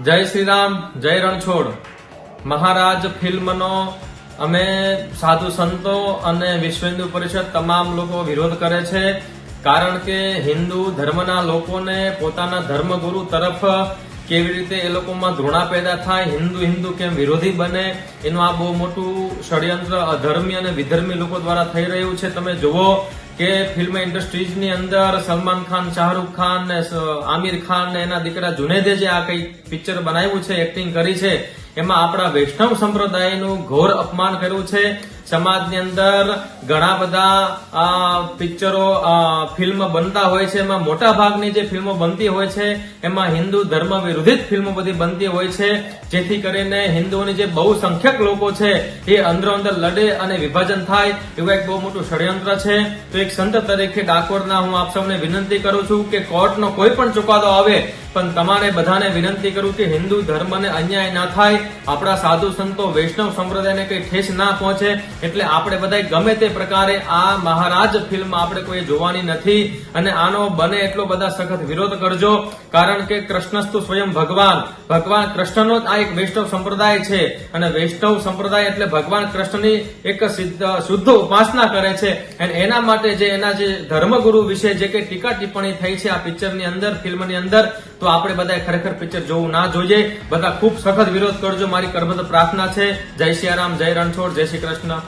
જય શ્રી રામ જય રણછોડ. મહારાજ ફિલ્મનો અમે સાધુ સંતો અને વિશ્વ હિન્દુ પરિષદ તમામ લોકો વિરોધ કરે છે, કારણ કે હિન્દુ ધર્મના લોકોને પોતાના ધર્મગુરુ તરફ કેવી રીતે એ લોકોમાં ધૃણા પેદા થાય, હિન્દુ હિન્દુ કેમ વિરોધી બને, એનું આ બહુ મોટું ષડયંત્ર અધર્મી અને વિધર્મી લોકો દ્વારા થઈ રહ્યું છે. તમે જુઓ કે ફિલ્મ ઇન્ડસ્ટ્રીઝની અંદર સલમાન ખાન, શાહરૂખ ખાન ને આમિર ખાન ને એના દીકરા જુનેદે જે આ કઈ પિક્ચર બનાવ્યું છે એક્ટિંગ કરી છે એમાં આપણા વૈષ્ણવ સંપ્રદાયનું ઘોર અપમાન કર્યું છે. સમાજની અંદર ઘણા બધા પિક્ચરો ફિલ્મ બનતા હોય છે. એમાં મોટા ભાગની જે ફિલ્મો બનતી હોય છે, એમાં હિન્દુ ધર્મ વિરોધિત ફિલ્મો બધી બનતી હોય છે. જેથી કરીને હિન્દુઓની જે બહુ સંખ્યક લોકો છે, એ અંદરો અંદર લડે અને વિભાજન થાય એવું એક બહુ મોટું ષડયંત્ર છે. તો એક સંત તરીકે ડાકોરના હું આપ સૌને વિનંતી કરું છું કે કોર્ટનો કોઈ પણ ચુકાદો આવે પણ તમારે બધાને વિનંતી કરું કે હિન્દુ ધર્મને અન્યાય ના થાય, આપણા સાધુ સંતો વૈષ્ણવ સંપ્રદાયને કઈ ઠેસ ના પહોંચે, એટલે આપણે બધા ગમે તે પ્રકારે આ મહારાજ ફિલ્મ આપણે કોઈ જોવાની નથી, અને આનો બને એટલો બધા સખત વિરોધ કરજો, કારણ કે કૃષ્ણસ્તુ સ્વયં ભગવાન ભગવાન કૃષ્ણનો જ આ એક વૈષ્ણવ સંપ્રદાય છે, અને વૈષ્ણવ સંપ્રદાય એટલે ભગવાન કૃષ્ણની એક શુદ્ધ ઉપાસના કરે છે, અને એના માટે જે એના જે ધર્મગુરુ વિશે જે કઈ ટીકા ટિપ્પણી થઈ છે આ પિક્ચરની અંદર, ફિલ્મની અંદર તો આપણે બધા ખરેખર પિક્ચર જોવું ના જોઈએ. બધા ખૂબ સખત વિરોધ કરજો. મારી કરબદ્ધ પ્રાર્થના છે. જય સિયારામ જય રણછોડ, જય શ્રી કૃષ્ણ.